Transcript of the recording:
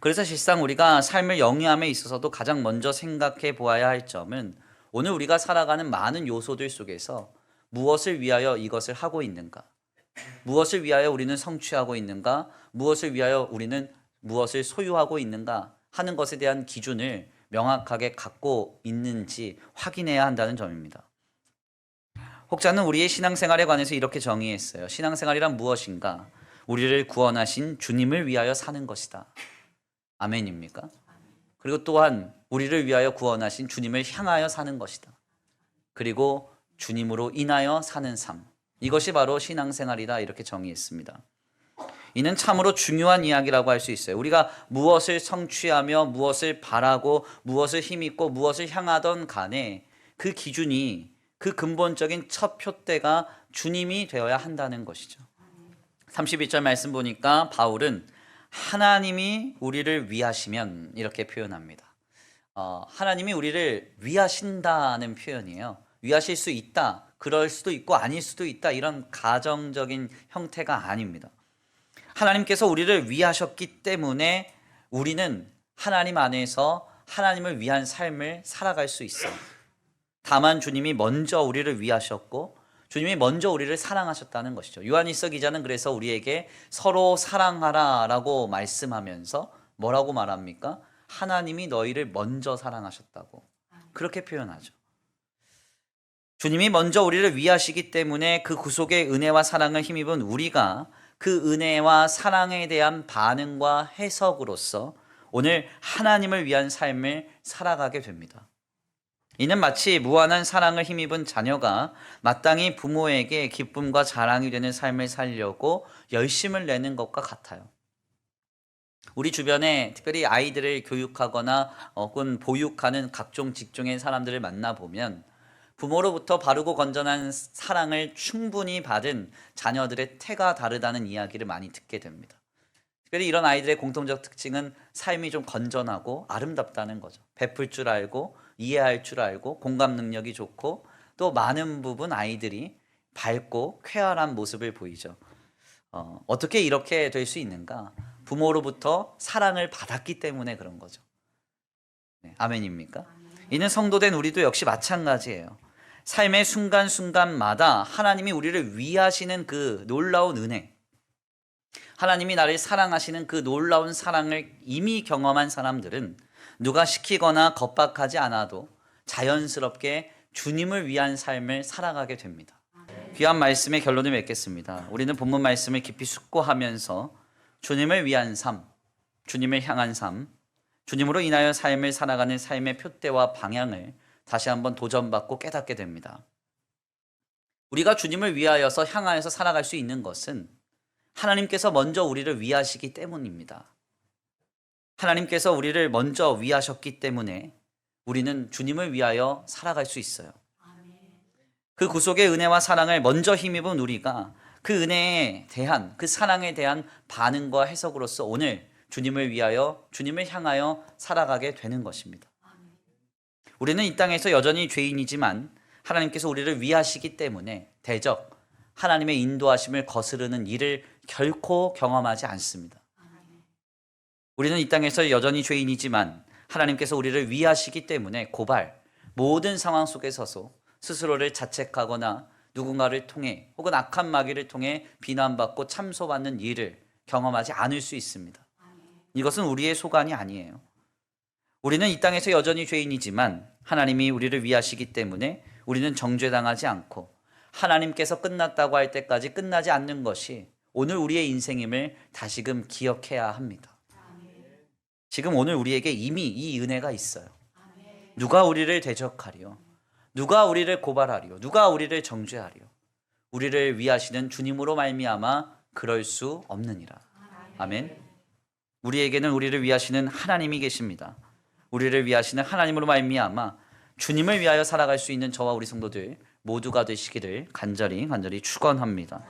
그래서 실상 우리가 삶을 영위함에 있어서도 가장 먼저 생각해 보아야 할 점은 오늘 우리가 살아가는 많은 요소들 속에서 무엇을 위하여 이것을 하고 있는가? 무엇을 위하여 우리는 성취하고 있는가? 무엇을 위하여 우리는 무엇을 소유하고 있는가? 하는 것에 대한 기준을 명확하게 갖고 있는지 확인해야 한다는 점입니다. 혹자는 우리의 신앙생활에 관해서 이렇게 정의했어요. 신앙생활이란 무엇인가? 우리를 구원하신 주님을 위하여 사는 것이다. 아멘입니까? 그리고 또한 우리를 위하여 구원하신 주님을 향하여 사는 것이다. 그리고 주님으로 인하여 사는 삶. 이것이 바로 신앙생활이다. 이렇게 정의했습니다. 이는 참으로 중요한 이야기라고 할 수 있어요. 우리가 무엇을 성취하며 무엇을 바라고 무엇을 힘입고 무엇을 향하던 간에 그 기준이 그 근본적인 첫 표대가 주님이 되어야 한다는 것이죠. 31절 말씀 보니까 바울은 하나님이 우리를 위하시면 이렇게 표현합니다. 어, 하나님이 우리를 위하신다는 표현이에요. 위하실 수 있다. 그럴 수도 있고 아닐 수도 있다. 이런 가정적인 형태가 아닙니다. 하나님께서 우리를 위하셨기 때문에 우리는 하나님 안에서 하나님을 위한 삶을 살아갈 수 있어요. 다만 주님이 먼저 우리를 위하셨고 주님이 먼저 우리를 사랑하셨다는 것이죠. 요한일서 기자는 그래서 우리에게 서로 사랑하라라고 말씀하면서 뭐라고 말합니까? 하나님이 너희를 먼저 사랑하셨다고 그렇게 표현하죠. 주님이 먼저 우리를 위하시기 때문에 그 구속의 은혜와 사랑을 힘입은 우리가 그 은혜와 사랑에 대한 반응과 해석으로서 오늘 하나님을 위한 삶을 살아가게 됩니다. 이는 마치 무한한 사랑을 힘입은 자녀가 마땅히 부모에게 기쁨과 자랑이 되는 삶을 살려고 열심을 내는 것과 같아요. 우리 주변에 특별히 아이들을 교육하거나 혹은 보육하는 각종 직종의 사람들을 만나보면 부모로부터 바르고 건전한 사랑을 충분히 받은 자녀들의 태가 다르다는 이야기를 많이 듣게 됩니다. 특별히 이런 아이들의 공통적 특징은 삶이 좀 건전하고 아름답다는 거죠. 베풀 줄 알고 이해할 줄 알고 공감 능력이 좋고 또 많은 부분 아이들이 밝고 쾌활한 모습을 보이죠. 어, 어떻게 이렇게 될 수 있는가? 부모로부터 사랑을 받았기 때문에 그런 거죠. 네, 아멘입니까? 이는 성도된 우리도 역시 마찬가지예요. 삶의 순간순간마다 하나님이 우리를 위하시는 그 놀라운 은혜, 하나님이 나를 사랑하시는 그 놀라운 사랑을 이미 경험한 사람들은 누가 시키거나 겁박하지 않아도 자연스럽게 주님을 위한 삶을 살아가게 됩니다. 귀한 말씀의 결론을 맺겠습니다. 우리는 본문 말씀을 깊이 숙고하면서 주님을 위한 삶, 주님을 향한 삶, 주님으로 인하여 삶을 살아가는 삶의 표대와 방향을 다시 한번 도전받고 깨닫게 됩니다. 우리가 주님을 위하여서 향하여서 살아갈 수 있는 것은 하나님께서 먼저 우리를 위하시기 때문입니다. 하나님께서 우리를 먼저 위하셨기 때문에 우리는 주님을 위하여 살아갈 수 있어요. 그 구속의 은혜와 사랑을 먼저 힘입은 우리가 그 은혜에 대한 그 사랑에 대한 반응과 해석으로서 오늘 주님을 위하여 주님을 향하여 살아가게 되는 것입니다. 우리는 이 땅에서 여전히 죄인이지만 하나님께서 우리를 위하시기 때문에 대적 하나님의 인도하심을 거스르는 일을 결코 경험하지 않습니다. 우리는 이 땅에서 여전히 죄인이지만 하나님께서 우리를 위하시기 때문에 고발 모든 상황 속에 서서 스스로를 자책하거나 누군가를 통해 혹은 악한 마귀를 통해 비난받고 참소받는 일을 경험하지 않을 수 있습니다. 이것은 우리의 소관이 아니에요. 우리는 이 땅에서 여전히 죄인이지만 하나님이 우리를 위하시기 때문에 우리는 정죄당하지 않고 하나님께서 끝났다고 할 때까지 끝나지 않는 것이 오늘 우리의 인생임을 다시금 기억해야 합니다. 지금 오늘 우리에게 이미 이 은혜가 있어요. 누가 우리를 대적하리요? 누가 우리를 고발하리요? 누가 우리를 정죄하리요? 우리를 위하시는 주님으로 말미암아 그럴 수 없느니라. 아멘. 우리에게는 우리를 위하시는 하나님이 계십니다. 우리를 위하시는 하나님으로 말미암아 주님을 위하여 살아갈 수 있는 저와 우리 성도들 모두가 되시기를 간절히 간절히 축원합니다.